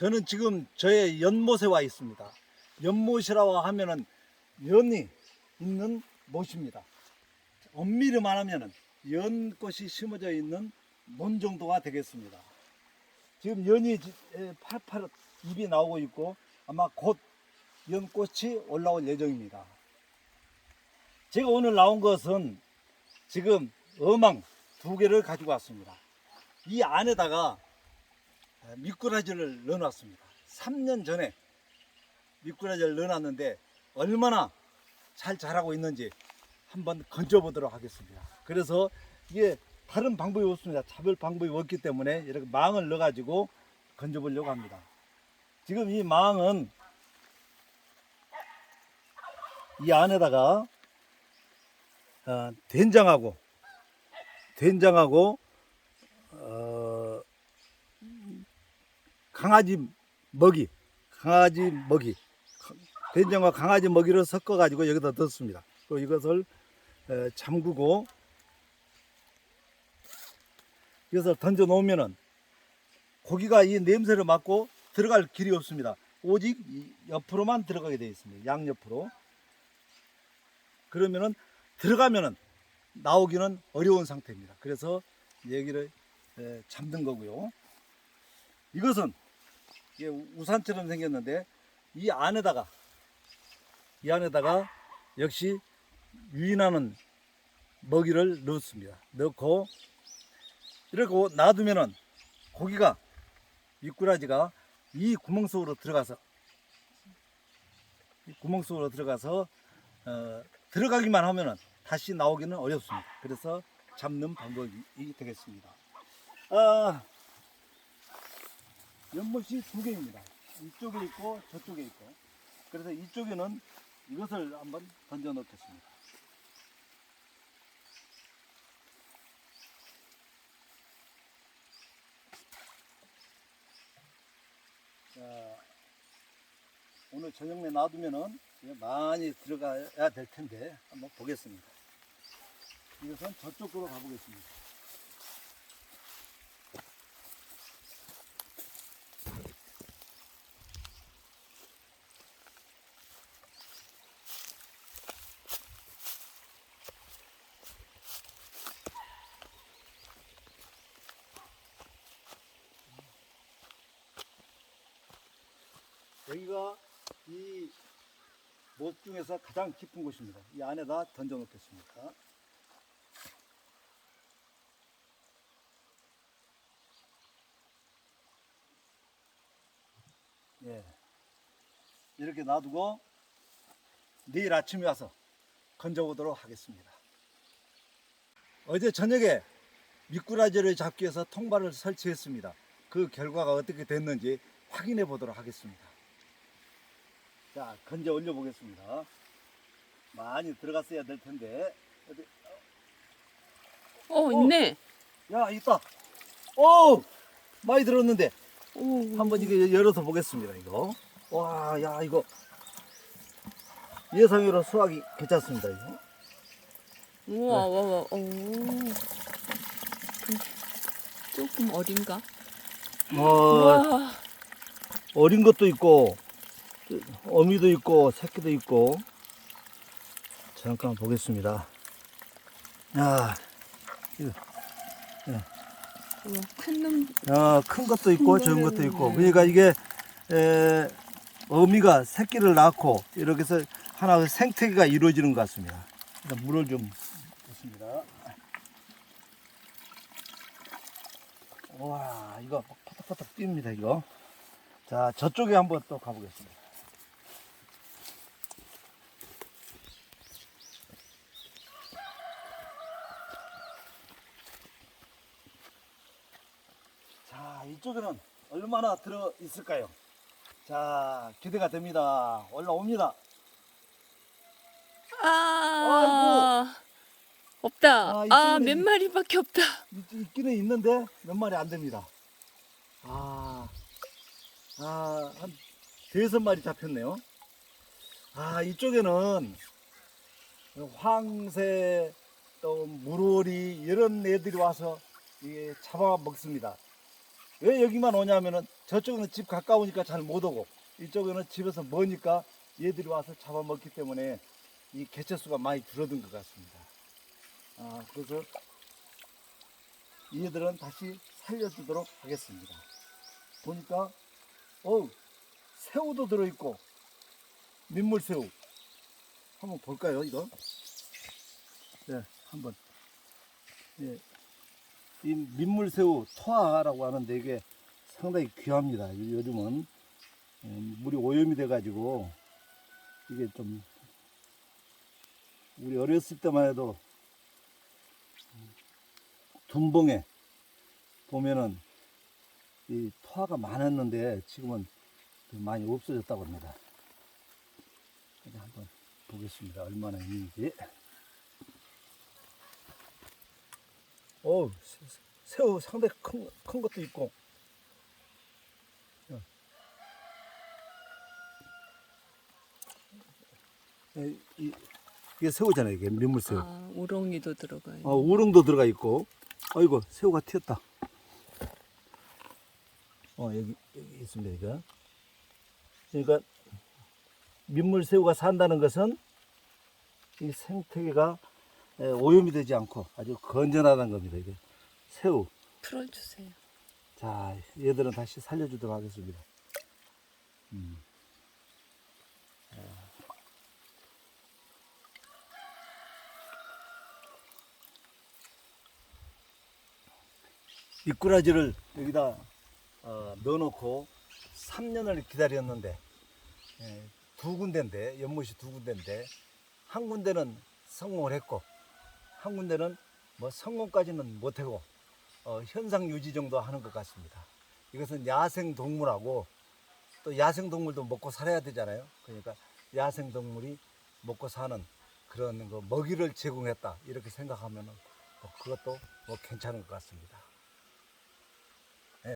저는 지금 저의 연못에 와 있습니다. 연못이라고 하면은 연이 있는 못입니다. 엄밀히 말하면은 연꽃이 심어져 있는 논 정도가 되겠습니다. 지금 연이 팔팔 잎이 나오고 있고 아마 곧 연꽃이 올라올 예정입니다. 제가 오늘 나온 것은 지금 어망 두 개를 가지고 왔습니다. 이 안에다가 미꾸라지를 넣어놨습니다. 3년 전에 미꾸라지를 넣어놨는데 얼마나 잘 자라고 있는지 한번 건져보도록 하겠습니다. 그래서 이게 다른 방법이 없습니다. 잡을 방법이 없기 때문에 이렇게 망을 넣어가지고 건져보려고 합니다. 지금 이 망은 이 안에다가 어, 된장하고 된장하고 어, 강아지 먹이 강아지 먹이 된장과 강아지 먹이를 섞어 가지고 여기다 넣습니다. 그리고 이것을 에, 잠그고 이것을 던져 놓으면은 고기가 이 냄새를 맡고 들어갈 길이 없습니다. 오직 이 옆으로만 들어가게 되어 있습니다. 양옆으로. 그러면은 들어가면은 나오기는 어려운 상태입니다. 그래서 여기를 에, 잠든 거고요. 이것은 이게 우산처럼 생겼는데 이 안에다가 이 안에다가 역시 유인하는 먹이를 넣습니다. 넣고 이렇게 놔두면은 고기가 미꾸라지가 이 구멍 속으로 들어가서 이 구멍 속으로 들어가서 어, 들어가기만 하면은 다시 나오기는 어렵습니다. 그래서 잡는 방법이 되겠습니다. 아, 연못이 두 개입니다. 이쪽에 있고 저쪽에 있고. 그래서 이쪽에는 이것을 한번 던져 놓겠습니다. 자, 오늘 저녁에 놔두면은 많이 들어가야 될 텐데 한번 보겠습니다. 이것은 저쪽으로 가보겠습니다. 여기가 이 못 중에서 가장 깊은 곳입니다. 이 안에다 던져 놓겠습니다. 예. 이렇게 놔두고 내일 아침에 와서 건져보도록 하겠습니다. 어제 저녁에 미꾸라지를 잡기 위해서 통발을 설치했습니다. 그 결과가 어떻게 됐는지 확인해 보도록 하겠습니다. 자, 건져 올려 보겠습니다. 많이 들어갔어야 될 텐데. 어디- 어, 있네. 야, 있다. 오! 많이 들었는데. 오. 한번 이거 열어서 보겠습니다, 이거. 와, 야, 이거. 예상외로 수확이 괜찮습니다, 이거. 우와, 와, 와, 오. 좀 조금 어린가? 어, 우와. 어린 것도 있고, 어미도 있고, 새끼도 있고. 잠깐 보겠습니다. 야, 우와, 큰 놈. 야, 큰 것도 있고, 큰 적은 거는, 것도 있고. 네. 그러니까 이게, 에, 어미가 새끼를 낳고, 이렇게 해서 하나의 생태계가 이루어지는 것 같습니다. 일단 물을 좀 붓습니다. 와, 이거 퍼덕퍼덕 뜁니다, 이거. 자, 저쪽에 한번 또 가보겠습니다. 자, 이쪽에는 얼마나 들어 있을까요? 자, 기대가 됩니다. 올라옵니다. 아. 없다. 아, 아, 몇 이- 마리밖에 없다. 있- 있기는 있는데 몇 마리 안 됩니다. 아, 아, 한 대여섯 마리 잡혔네요. 아, 이쪽에는 황새, 또 물오리 이런 애들이 와서 이게 잡아 먹습니다. 왜 여기만 오냐면은 저쪽은 집 가까우니까 잘 못 오고 이쪽에는 집에서 머니까 얘들이 와서 잡아먹기 때문에 이 개체수가 많이 줄어든 것 같습니다. 아, 그래서 얘들은 다시 살려주도록 하겠습니다. 보니까 어 새우도 들어있고 민물새우 한번 볼까요 이거? 네, 한번 예, 이 민물새우 토하라고 하는데 이게 상당히 귀합니다. 요- 요즘은 음, 물이 오염이 돼가지고 이게 좀 우리 어렸을 때만 해도 둔봉에 보면은 이 토하가 많았는데 지금은 그 많이 없어졌다고 합니다. 한번 보겠습니다. 얼마나 있는지. 오, 새- 새우 상당히 큰, 큰 것도 있고. 어. 이, 이, 이게 새우잖아요. 이게 민물새우. 아, 우렁이도 들어가요. 어, 우릉도 들어가 있고. 아이고, 새우가 튀었다. 어, 여기, 여기 있습니다, 이거. 그러니까, 민물새우가 산다는 것은 이 생태계가 에, 오염이 되지 않고 아주 건전하다는 겁니다, 이게. 새우. 풀어주세요. 자, 얘들은 다시 살려주도록 하겠습니다. 음. 미꾸라지를 여기다 어, 넣어놓고 3년을 기다렸는데 예, 두 군데인데 연못이 두 군데인데 한 군데는 성공을 했고 한 군데는 뭐 성공까지는 못하고 어, 현상 유지 정도 하는 것 같습니다. 이것은 야생 동물하고 또 야생 동물도 먹고 살아야 되잖아요. 그러니까 야생 동물이 먹고 사는 그런 거 먹이를 제공했다 이렇게 생각하면 그것도 뭐 괜찮은 것 같습니다.